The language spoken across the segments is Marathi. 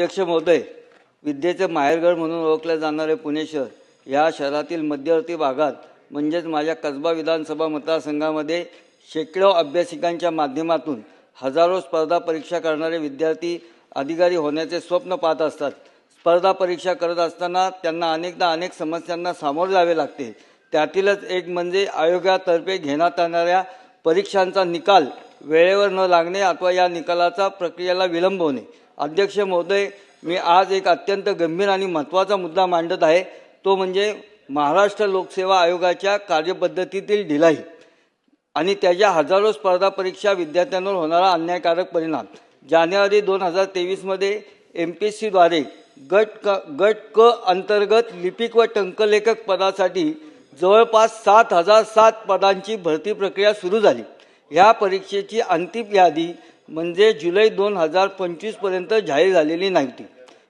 अध्यक्ष महोदय विद्येचं माहेरघर म्हणून ओळखले जाणारे पुणे शहर या शहरातील मध्यवर्ती भागात म्हणजेच माझ्या कसबा विधानसभा मतदारसंघामध्ये शेकडो अभ्यासिकांच्या माध्यमातून हजारो स्पर्धा परीक्षा करणारे विद्यार्थी अधिकारी होण्याचे स्वप्न पाहत असतात. स्पर्धा परीक्षा करत असताना त्यांना अनेकदा अनेक समस्यांना सामोरे जावे लागते. त्यातीलच एक म्हणजे आयोगातर्फे घेण्यात येणाऱ्या परीक्षांचा निकाल वेळेवर न लागणे अथवा या निकालाचा प्रक्रियेला विलंब होणे. अध्यक्ष महोदय मी आज एक अत्यंत गंभीर आणि महत्त्वाचा मुद्दा मांडत आहे. तो म्हणजे महाराष्ट्र लोकसेवा आयोगाच्या कार्यपद्धतीतील ढिलाई आणि त्याच्या हजारो स्पर्धा परीक्षा विद्यार्थ्यांवर होणारा अन्यायकारक परिणाम. जानेवारी दोन हजार तेवीसमध्ये एम पी एस सीद्वारे गट क गट क अंतर्गत लिपिक व टंकलेखक पदासाठी जवळपास सात हजार सात पदांची भरती प्रक्रिया सुरू झाली. ह्या परीक्षेची अंतिम यादी म्हणजे जुलै दोन हजार पंचवीसपर्यंत जाहीर झालेली नव्हती.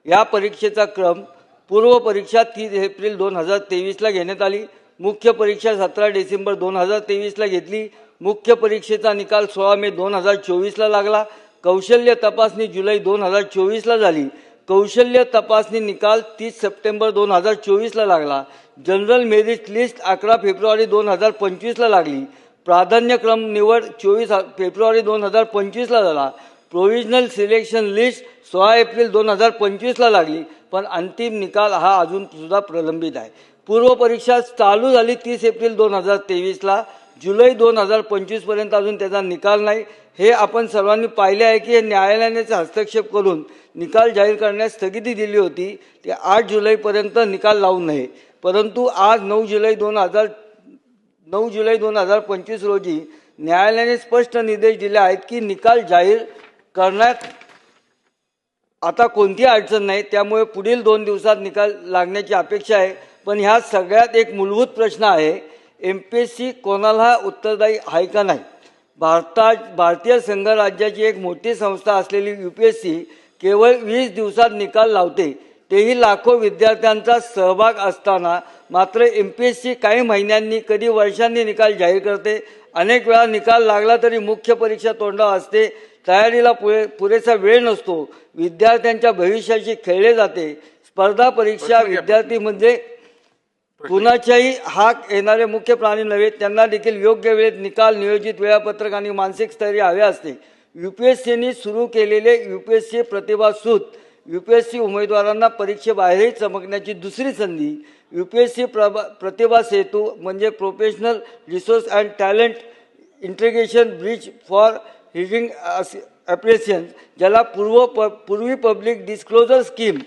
या परीक्षेचा क्रम पूर्व परीक्षा तीस एप्रिल दोन हजार तेवीसला घेण्यात आली. मुख्य परीक्षा सतरा डिसेंबर दोन हजार तेवीसला घेतली. मुख्य परीक्षेचा निकाल सोळा मे दोन हजार चोवीसला लागला. कौशल्य तपासणी जुलै दोन हजार चोवीसला झाली. कौशल्य तपासणी निकाल तीस सप्टेंबर दोन हजार चोवीसला लागला. जनरल मेरिट लिस्ट अकरा फेब्रुवारी दोन हजार पंचवीसला लागली. प्राधान्यक्रम निवड चोवीस फेब्रुवारी दोन हजार पंचवीसला झाला. प्रोव्हिजनल सिलेक्शन लिस्ट सोळा एप्रिल दोन हजार पंचवीसला लागली पण अंतिम निकाल हा अजून सुद्धा प्रलंबित आहे. पूर्व परीक्षा चालू झाली तीस एप्रिल दोन हजार तेवीसला. जुलै दोन हजार पंचवीसपर्यंत अजून त्याचा निकाल नाही. हे आपण सर्वांनी पाहिले आहे की हे न्यायालयानेच हस्तक्षेप करून निकाल जाहीर करण्यास स्थगिती दिली होती. ते आठ जुलैपर्यंत निकाल लावू नये. परंतु आज नऊ जुलै दोन हजार नऊ जुलै दोन हजार पंचवीस रोजी न्यायालयाने स्पष्ट निर्देश दिले आहेत की निकाल जाहीर करण्यात आता कोणती अडचण नाही. त्यामुळे पुढील दोन दिवसात निकाल लागण्याची अपेक्षा आहे. पण ह्या सगळ्यात एक मूलभूत प्रश्न आहे एम पी एस सी कोणाला उत्तरदायी आहे का नाही? भारतात भारतीय संघ राज्याची एक मोठी संस्था असलेली यू पी एस सी केवळ वीस दिवसात निकाल लावते. तेही लाखो विद्यार्थ्यांचा सहभाग असताना मात्र एम पी एस सी काही महिन्यांनी कधी वर्षांनी निकाल जाहीर करते. अनेक वेळा निकाल लागला तरी मुख्य परीक्षा तोंडावर असते. तयारीला पुरे पुरेसा वेळ नसतो. विद्यार्थ्यांच्या भविष्याशी खेळले जाते. स्पर्धा परीक्षा विद्यार्थी म्हणजे कुणाच्याही हाक येणारे मुख्य प्राणी नव्हे त्यांना देखील योग्य वेळेत निकाल नियोजित वेळापत्रक आणि मानसिक स्थैर्य हवे असते. यू पी एस सीने सुरू केलेले यू पी एस सी प्रतिभासूत यू पी एस सी उमेदवारांना परीक्षेबाहेरही चमकण्याची दुसरी संधी. यू पी एस सी प्रभा प्रतिभा सेतू म्हणजे professional resource and talent integration bridge for hiring ॲप्रिशियन ज्याला पूर्व प पूर्वी public disclosure scheme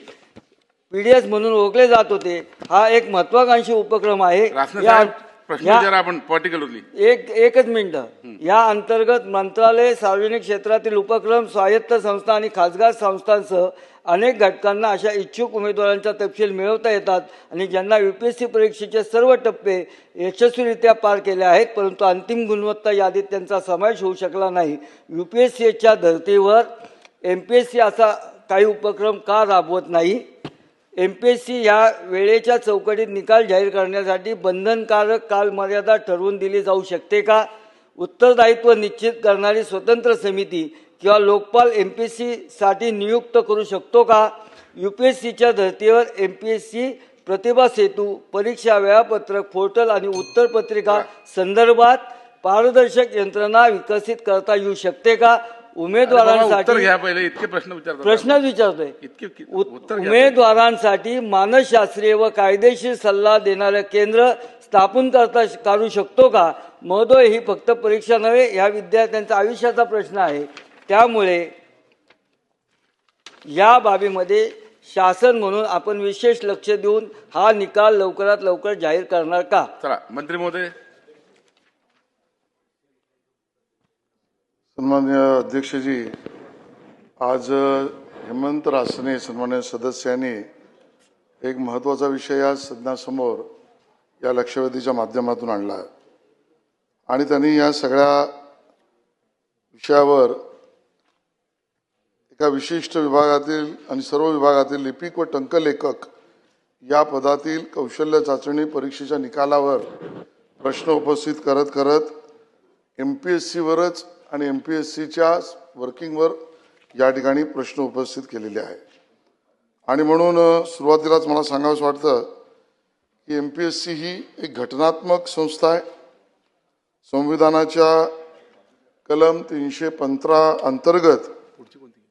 P D S म्हणून ओळखले जात होते. हा एक महत्वाकांक्षी उपक्रम आहे. या- प्रश्न या- विचारा आपण पर्टिक्युलरली एक एकच मिनिट. या अंतर्गत मंत्रालय सार्वजनिक क्षेत्रातील उपक्रम स्वायत्त संस्था आणि खासगी संस्थांसह अनेक घटकांना अशा इच्छुक उमेदवारांचा तपशील मिळवता येतात आणि ज्यांना यूपीएससी परीक्षेचे सर्व टप्पे यशस्वीरित्या पार केले आहेत परंतु अंतिम गुणवत्ता यादीत त्यांचा समावेश होऊ शकला नाही. यूपीएससीच्या धर्तीवर एम पी एस सी असा काही उपक्रम का राबवत नाही? एम पी एस सी या वेळेच्या चौकटीत निकाल जाहीर करण्यासाठी बंधनकारक कालमर्यादा ठरवून दिली जाऊ शकते का? उत्तरदायित्व निश्चित करणारी स्वतंत्र समिती किंवा लोकपाल एम पी एस सीसाठी नियुक्त करू शकतो का? यू पी एस सीच्या धर्तीवर M P S C Pratibha Setu परीक्षा वेळापत्रक पोर्टल आणि उत्तरपत्रिका संदर्भात पारदर्शक यंत्रणा विकसित करता येऊ शकते का? उमेदवारांसाठी घ्या पहिले इतके प्रश्न विचारतात प्रश्नच विचारतोय. इतके उमेदवारांसाठी मानसशास्त्रीय व कायदेशीर सल्ला देणारं केंद्र स्थापन करता काढू शकतो का? महोदय ही फक्त परीक्षा नव्हे ह्या विद्यार्थ्यांचा आयुष्याचा प्रश्न आहे. त्यामुळे या बाबीमध्ये शासन म्हणून आपण विशेष लक्ष देऊन हा निकाल लवकरात लवकर जाहीर करणार का? चला मंत्री महोदय. सन्मान्य अध्यक्षजी आज हेमंत रासने सन्मान्य सदस्यांनी एक महत्त्वाचा विषय या सदनासमोर या लक्षवेधीच्या माध्यमातून आणला. आहे आणि त्यांनी या सगळ्या विषयावर एका विशिष्ट विभागातील आणि सर्व विभागातील लिपिक व टंकलेखक या पदातील कौशल्य चाचणी परीक्षेच्या निकालावर प्रश्न उपस्थित करत करत एम पी एस सीवरच आणि एम पी एस सीच्या वर्किंगवर या ठिकाणी प्रश्न उपस्थित केलेले आहे आणि म्हणून सुरुवातीलाच मला सांगावंसं वाटतं की एम पी एस सी ही एक घटनात्मक संस्था आहे. संविधानाच्या कलम तीनशे पंधरा अंतर्गत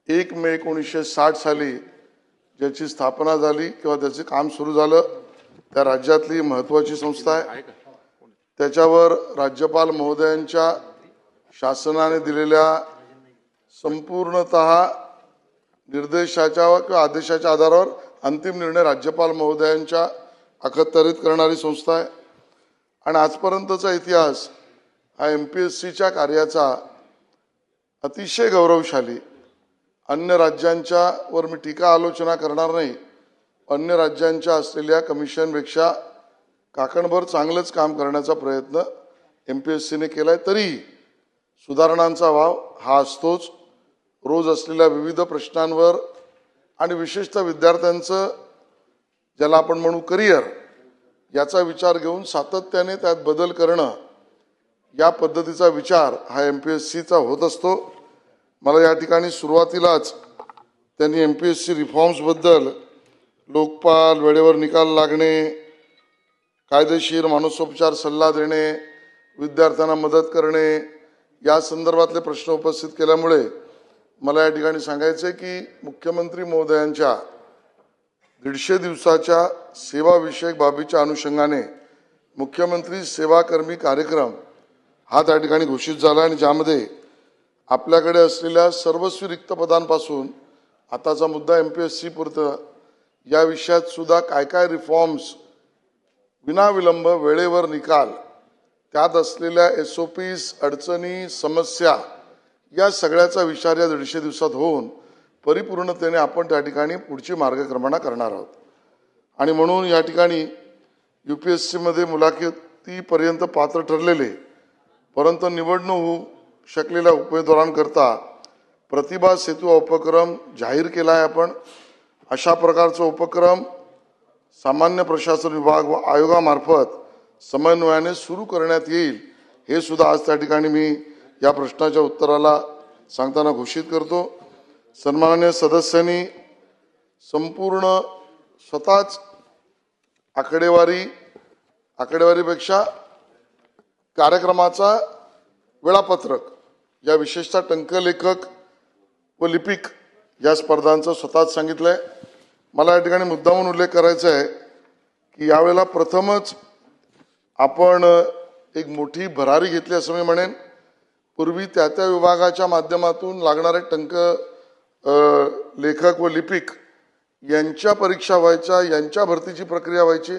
एक मे एकोणीसशे साठ साली ज्याची स्थापना झाली किंवा त्याचे काम सुरू झालं त्या राज्यातली महत्त्वाची संस्था आहे. त्याच्यावर राज्यपाल महोदयांच्या शासनाने दिलेल्या संपूर्णत निर्देशाच्या किंवा आदेशाच्या आधारावर अंतिम निर्णय राज्यपाल महोदयांच्या अखत्यारीत करणारी संस्था आहे. आणि आजपर्यंतचा इतिहास हा एम पी एस सीच्या कार्याचा अतिशय गौरवशाली. अन्य राज्यांच्या वर मी टीका आलोचना करणार नाही. अन्य राज्यांच्या असलेल्या कमिशनपेक्षा काकणभर चांगलंच काम करण्याचा प्रयत्न एम पी एस सीने केला आहे तरीही सुधारणांचा वाव हा असतोच. रोज असलेल्या विविध प्रश्नांवर आणि विशेषतः विद्यार्थ्यांचं ज्याला आपण म्हणू करिअर याचा विचार घेऊन सातत्याने त्यात बदल करणं या पद्धतीचा विचार हा एम पी एस सीचा होत असतो. मला या ठिकाणी सुरुवातीलाच त्यांनी एम पी एस सी रिफॉर्म्सबद्दल लोकपाल वेळेवर निकाल लागणे कायदेशीर मानसोपचार सल्ला देणे विद्यार्थ्यांना मदत करणे या संदर्भातले प्रश्न उपस्थित केल्यामुळे मला या ठिकाणी सांगायचं आहे की मुख्यमंत्री महोदयांच्या दीडशे दिवसाच्या सेवाविषयक बाबीच्या अनुषंगाने मुख्यमंत्री सेवाकर्मी कार्यक्रम हा त्या ठिकाणी घोषित झाला आणि ज्यामध्ये आपल्याकडे असलेल्या सर्वस्वी रिक्त पदांपासून आताचा मुद्दा एम पी एस सी पुरतं या विषयात सुद्धा काय काय रिफॉर्म्स विनाविलंब वेळेवर निकाल त्यात असलेल्या एस ओ पीज अडचणी समस्या या सगळ्याचा विचार या दीडशे दिवसात होऊन परिपूर्णतेने आपण त्या ठिकाणी पुढची मार्गक्रमणा करणार आहोत. आणि म्हणून या ठिकाणी यू पी एस सीमध्ये मुलाखतीपर्यंत पात्र ठरलेले परंतु निवडणूक होऊ शकलेल्या उमेदवारांकरता प्रतिभा सेतू उपक्रम जाहीर केला आहे आपण. अशा प्रकारचा उपक्रम सामान्य प्रशासन विभाग व आयोगामार्फत समन्वयाने सुरू करण्यात येईल हे सुद्धा आज त्या ठिकाणी मी या प्रश्नाच्या उत्तराला सांगताना घोषित करतो. सन्मान्य सदस्यांनी संपूर्ण स्वतःच आकडेवारी आकडेवारीपेक्षा कार्यक्रमाचा वेळापत्रक या विशेषतः टंकलेखक व लिपिक या स्पर्धांचं स्वतःच सांगितलं आहे मला या ठिकाणी मुद्दामून उल्लेख करायचा आहे की यावेळेला प्रथमच आपण एक मोठी भरारी घेतली असं मी म्हणेन. पूर्वी त्या त्या विभागाच्या माध्यमातून लागणारे टंक लेखक व लिपिक यांच्या परीक्षा व्हायच्या यांच्या भरतीची प्रक्रिया व्हायची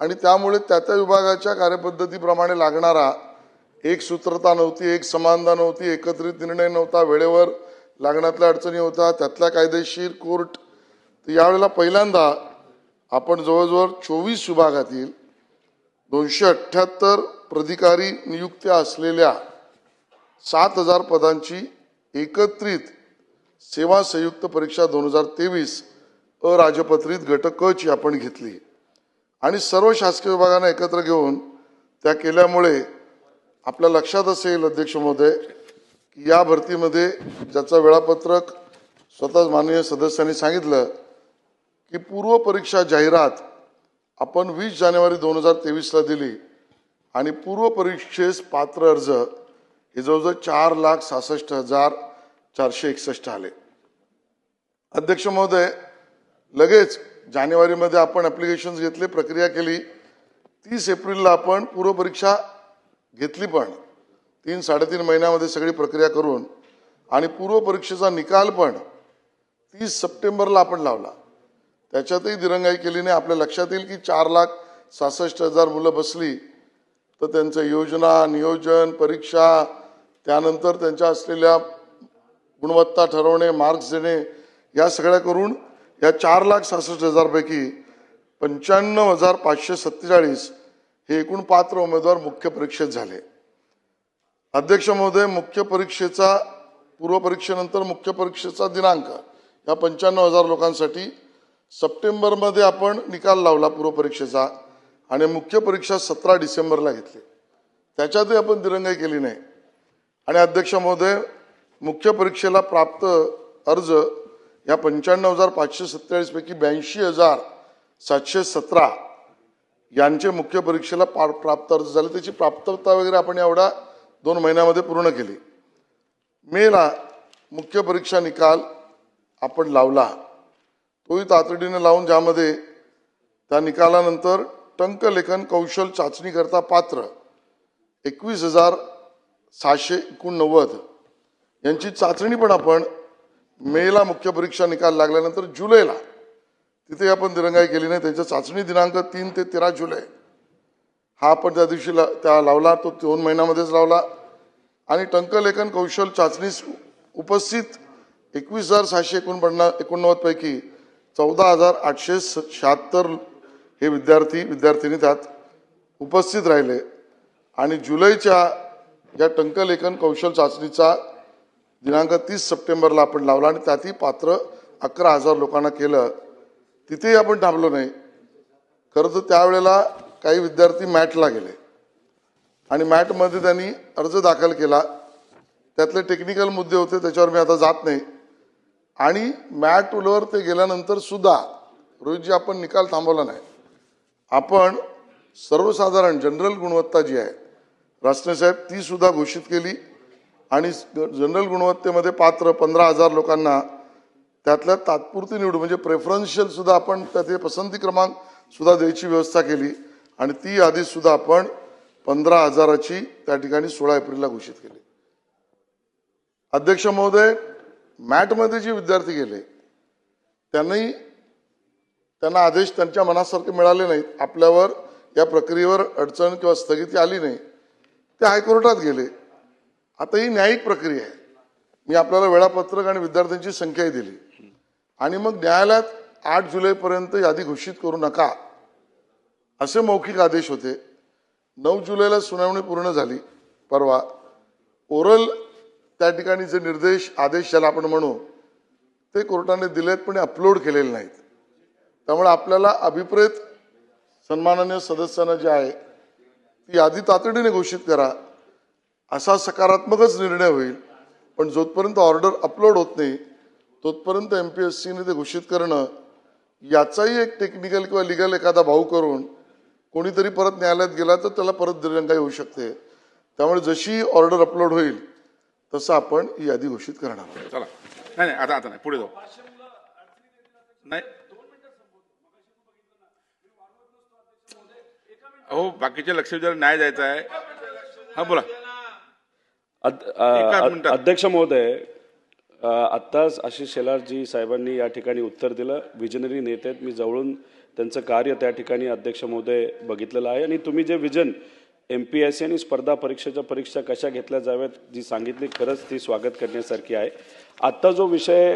आणि त्यामुळे त्या त्या विभागाच्या कार्यपद्धतीप्रमाणे लागणारा एक सूत्रता नव्हती एक समानता नव्हती एकत्रित निर्णय नव्हता वेळेवर लागण्यातल्या अडचणी होता त्यातल्या कायदेशीर कोर्ट. तर यावेळेला पहिल्यांदा आपण जवळजवळ चोवीस विभागातील दोनशे अठ्ठ्याहत्तर प्राधिकारी नियुक्त्या असलेल्या सात हजार पदांची एकत्रित सेवा संयुक्त परीक्षा दोन हजार तेवीस अराजपत्रित घटक क ची आपण घेतली. आणि सर्व शासकीय विभागांना एकत्र घेऊन त्या केल्यामुळे आपल्या लक्षात असेल अध्यक्ष महोदय की या भरतीमध्ये ज्याचं वेळापत्रक स्वतःच माननीय सदस्यांनी सांगितलं की पूर्व परीक्षा जाहिरात आपण वीस जानेवारी दोन हजार तेवीसला दिली आणि पूर्व परीक्षेस पात्र अर्ज हे जवळजवळ चार लाख सहासष्ट हजार चारशे एकसष्ट आले. अध्यक्ष महोदय लगेच जानेवारीमध्ये आपण ॲप्लिकेशन घेतले प्रक्रिया केली. तीस एप्रिलला आपण पूर्व परीक्षा घेतली पण. तीन साडेतीन महिन्यामध्ये सगळी प्रक्रिया करून आणि पूर्व परीक्षेचा निकाल पण तीस सप्टेंबरला आपण लावला. त्याच्यातही दिरंगाई केली नाही आपल्या लक्षात येईल की चार लाख सहासष्ट हजार मुलं बसली. तर त्यांचं योजना नियोजन परीक्षा त्यानंतर त्यांच्या असलेल्या गुणवत्ता ठरवणे मार्क्स देणे या सगळ्या करून या चार लाख सहासष्ट हजारपैकी पंच्याण्णव हजार पाचशे सत्तेचाळीस हे एकूण पात्र उमेदवार मुख्य परीक्षेत झाले. अध्यक्ष महोदय मुख्य परीक्षेचा पूर्वपरीक्षेनंतर मुख्य परीक्षेचा दिनांक या पंच्याण्णव हजार लोकांसाठी सप्टेंबरमध्ये आपण निकाल लावला पूर्व परीक्षेचा आणि मुख्य परीक्षा सतरा डिसेंबरला घेतली. त्याच्यातही आपण दिरंगाई केली नाही. आणि अध्यक्ष महोदय मुख्य परीक्षेला प्राप्त अर्ज या पंच्याण्णव हजार पाचशे सत्तेचाळीसपैकी ब्याऐंशी हजार सातशे सतरा यांचे मुख्य परीक्षेला पा- प्राप्त अर्ज झाले. त्याची प्राप्तता वगैरे आपण एवढा दोन महिन्यामध्ये पूर्ण केली. मेला मुख्य परीक्षा निकाल आपण लावला. तोही तातडीने लावून ज्यामध्ये त्या निकालानंतर टंकलेखन कौशल चाचणीकरता पात्र एकवीस हजार सहाशे एकोणनव्वद यांची चाचणी पण आपण मेला मुख्य परीक्षा निकाल लागल्यानंतर जुलैला तिथे आपण दिरंगाई केली नाही. त्यांचा चाचणी दिनांक तीन ते तेरा जुलै. हा आपण त्या दिवशी ला- त्या लावला तो दोन महिन्यामध्येच लावला. आणि टंकलेखन कौशल चाचणीस उपस्थित एकवीस हजार सहाशे एकोणपन्नास एकोणनव्वदपैकी चौदा हजार आठशे स- शहात्तर हे विद्यार्थी विद्यार्थिनी त्यात उपस्थित राहिले. आणि जुलैच्या या टंकलेखन कौशल चाचणीचा दिनांक तीस सप्टेंबरला आपण लावला आणि त्यातही पात्र अकरा हजार लोकांना केलं. तिथेही आपण थांबलो नाही. खरं तर त्यावेळेला काही विद्यार्थी मॅटला गेले. आणि मॅटमध्ये त्यांनी अर्ज दाखल केला. त्यातले टेक्निकल मुद्दे होते त्याच्यावर मी आता जात नाही. आणि मॅट उलवर ते गेल्यानंतर सुद्धा रोहितजी आपण निकाल थांबवला नाही. आपण सर्वसाधारण जनरल गुणवत्ता जी आहे रासने साहेब ती सुद्धा घोषित केली आणि जनरल गुणवत्तेमध्ये पात्र पंधरा हजार लोकांना त्यातल्या तात्पुरती निवड म्हणजे प्रेफरन्शियल सुद्धा आपण त्याचे पसंती क्रमांक सुद्धा द्यायची व्यवस्था केली आणि ती आधी सुद्धा आपण पंधरा हजाराची त्या ठिकाणी सोळा एप्रिलला घोषित केली. अध्यक्ष महोदय मॅटमध्ये जे विद्यार्थी गेले त्यांनी त्यांना आदेश त्यांच्या मनासारखे मिळाले नाहीत. आपल्यावर या प्रक्रियेवर अडचण किंवा स्थगिती आली नाही. ते हायकोर्टात गेले. आता ही न्यायिक प्रक्रिया आहे. मी आपल्याला वेळापत्रक आणि विद्यार्थ्यांची संख्याही दिली. आणि मग न्यायालयात आठ जुलैपर्यंत यादी घोषित करू नका. असे मौखिक आदेश होते. नऊ जुलैला सुनावणी पूर्ण झाली. परवा ओरल त्या ठिकाणी जे निर्देश आदेश ज्याला आपण म्हणू ते कोर्टाने दिलेत पण अपलोड केलेले नाहीत. त्यामुळे आपल्याला अभिप्रेत सन्माननीय सदस्यांना जे आहे ती यादी तातडीने घोषित करा. असा सकारात्मकच निर्णय होईल. पण जोपर्यंत ऑर्डर अपलोड होत नाही तोपर्यंत एम पी एस सीने ते घोषित करणं याचाही एक टेक्निकल किंवा लिगल एखादा भाऊ करून कोणीतरी परत न्यायालयात गेला तर त्याला परत दिरंगाई होऊ शकते. त्यामुळे जशी ऑर्डर अपलोड होईल तसं आपण ही यादी घोषित करणार चला. नाही नाही आता आता नाही पुढे जाऊ. नाही. अहो बाकीचे लक्ष द्यायला न्याय द्यायचा आहे. हा बोला. अद- मिनिटात. अध्यक्ष महोदय अ, आत्ताच आशिष शेलारजी साहेबांनी या ठिकाणी उत्तर दिलं. विजनरी नेते आहेत. मी जवळून त्यांचं कार्य त्या ठिकाणी अध्यक्ष महोदय बघितलेलं आहे. आणि तुम्ही जे vision M P S C आणि स्पर्धा परीक्षेच्या परीक्षा कशा घेतल्या जाव्यात जी सांगितली खरंच ती स्वागत करण्यासारखी आहे. आत्ता जो विषय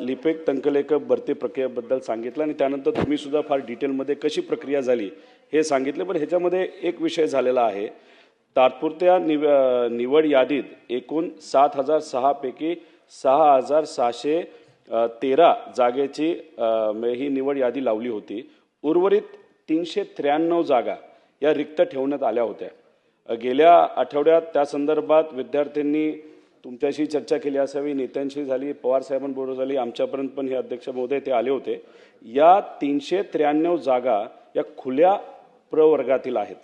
लिपेक तंकलेखक भरती प्रक्रियेबद्दल सांगितला आणि त्यानंतर तुम्ही सुद्धा फार डिटेलमध्ये कशी प्रक्रिया झाली हे सांगितले पण ह्याच्यामध्ये एक विषय झालेला आहे. तात्पुरत्या निव निवड यादीत एकूण सात हजार सहापैकी सहा हजार सहाशे तेरा जागेची ही निवड यादी लावली होती. उर्वरित तीनशे त्र्याण्णव जागा या रिक्त ठेवण्यात आल्या होत्या. गेल्या आठवड्यात त्या संदर्भात विद्यार्थ्यांनी तुमच्याशी चर्चा केली असावी नेत्यांशी झाली पवार साहेबांबरोबर झाली आमच्यापर्यंत पण हे अध्यक्ष महोदय ते आले होते. या तीनशे त्र्याण्णव जागा या खुल्या प्रवर्गातील आहेत.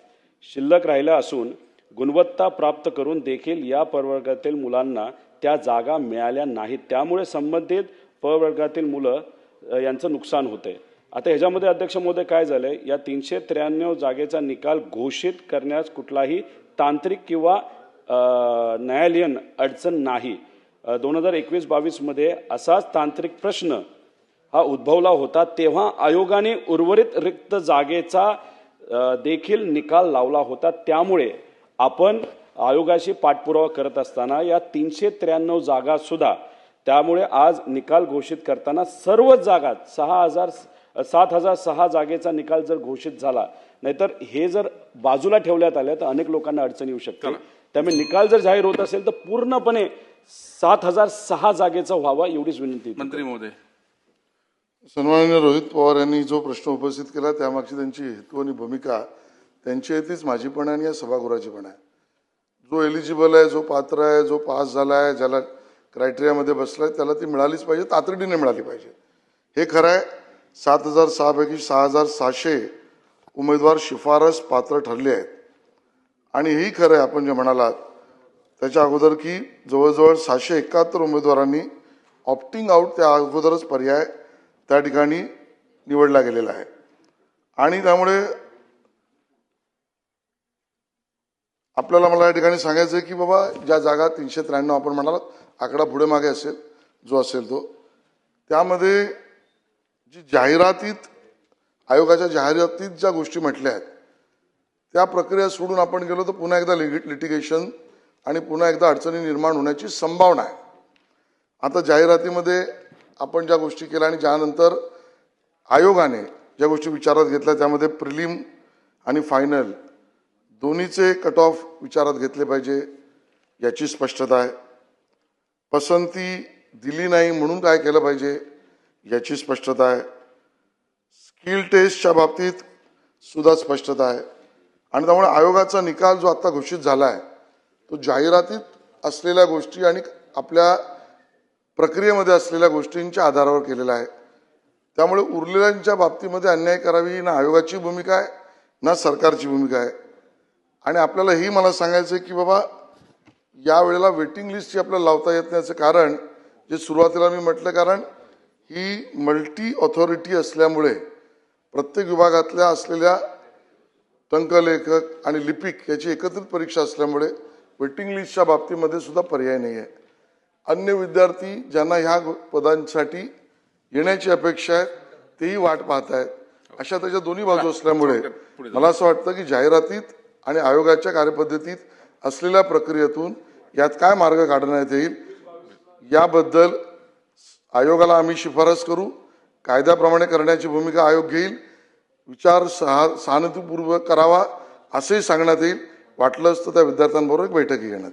शिल्लक राहिल्या असून गुणवत्ता प्राप्त करून देखील या प्रवर्गातील मुलांना त्या जागा मिळाल्या नाहीत. त्यामुळे संबंधित प्रवर्गातील मुलं यांचं नुकसान होते आता ह्याच्यामध्ये अध्यक्ष महोदय काय आहे या तीनशे त्र्याण्णव जागेचा निकाल घोषित करण्यास कुठलाही तांत्रिक किंवा न्यायालयीन अडचण नाही. दोन हजार एकवीस बावीसमध्ये असाच तांत्रिक प्रश्न हा उद्भवला होता तेव्हा आयोगाने उर्वरित रिक्त जागेचा देखील निकाल लावला होता. त्यामुळे आपण आयोगाशी पाठपुरावा करत असताना या तीनशे त्र्याण्णव जागासुद्धा त्यामुळे आज निकाल घोषित करताना सर्वच जागा सहा हजार सात हजार सहा जागेचा निकाल जर घोषित झाला नाहीतर हे जर बाजूला ठेवण्यात आल्या तर अनेक लोकांना अडचण येऊ शकते. त्यामुळे निकाल जर जाहीर होत असेल तर पूर्णपणे सात हजार सहा जागेचा व्हावा एवढीच विनंती मंत्री महोदय. सन्माननीय रोहित पवार यांनी जो प्रश्न उपस्थित केला त्यामागची त्यांची हेतू आणि भूमिका त्यांची आहे तीच माझी पण आहे आणि या सभागृहाची पण आहे. जो एलिजिबल आहे जो पात्र आहे जो पास झाला आहे ज्याला क्रायटेरियामध्ये बसलाय त्याला ती मिळालीच पाहिजे तातडीने मिळाली पाहिजे. हे खरं आहे. सात हजार सहापैकी सहा हजार सहाशे उमेदवार शिफारस पात्र ठरले आहेत. आणि ही खरं आहे आपण जे म्हणालात त्याच्या अगोदर की जवळजवळ सहाशे एकाहत्तर उमेदवारांनी ऑप्टिंग आऊट त्या अगोदरच पर्याय त्या ठिकाणी निवडला गेलेला आहे. आणि त्यामुळे आपल्याला मला या ठिकाणी सांगायचं आहे की बाबा ज्या जागा तीनशे त्र्याण्णव आपण म्हणालात आकडा पुढे मागे असेल जो असेल तो त्यामध्ये जी जाहिरातीत आयोगाच्या जाहिरातीत ज्या गोष्टी म्हटल्या आहेत त्या प्रक्रिया सोडून आपण गेलो तर पुन्हा एकदा लिटिगेशन आणि पुन्हा एकदा अडचणी निर्माण होण्याची संभावना आहे. आता जाहिरातीमध्ये आपण ज्या गोष्टी केल्या आणि ज्यानंतर आयोगाने ज्या गोष्टी विचारात घेतल्या त्यामध्ये प्रिलिम आणि फायनल दोन्हीचे कट ऑफ विचारात घेतले पाहिजे याची स्पष्टता आहे. पसंती दिली नाही म्हणून काय केलं पाहिजे? याची स्पष्टता आहे. स्किल टेस्टच्या बाबतीत सुद्धा स्पष्टता आहे. आणि त्यामुळे आयोगाचा निकाल जो आता घोषित झाला आहे तो जाहिरातीत असलेल्या गोष्टी आणि आपल्या प्रक्रियेमध्ये असलेल्या गोष्टींच्या आधारावर केलेला आहे. त्यामुळे उरलेल्यांच्या बाबतीमध्ये अन्याय करावी ना आयोगाची भूमिका आहे ना सरकारची भूमिका आहे. आणि आपल्याला ही मला सांगायचं आहे की बाबा या वेळेला वेटिंग लिस्टची आपल्याला लावता येत नाही कारण जे सुरुवातीला मी म्हटलं कारण ही मल्टी ऑथॉरिटी असल्यामुळे प्रत्येक विभागातल्या असलेल्या टंकलेखक आणि लिपिक याची एकत्रित परीक्षा असल्यामुळे वेटिंग लिस्टच्या बाबतीमध्ये सुद्धा पर्याय नाही आहे अन्य विद्यार्थी ज्यांना ह्या पदांसाठी येण्याची अपेक्षा आहे तेही वाट पाहत आहेत अशा त्याच्या दोन्ही बाजू असल्यामुळे मला असं वाटतं की जाहिरातीत आणि आयोगाच्या कार्यपद्धतीत असलेल्या प्रक्रियेतून यात काय मार्ग काढण्यात येईल याबद्दल आयोगाला आम्ही शिफारस करू कायद्याप्रमाणे करण्याची भूमिका आयोग घेईल विचार सहा सहानुभूतीपूर्वक करावा असंही सांगण्यात येईल. वाटलंच तर त्या विद्यार्थ्यांबरोबर एक बैठकी घेण्यात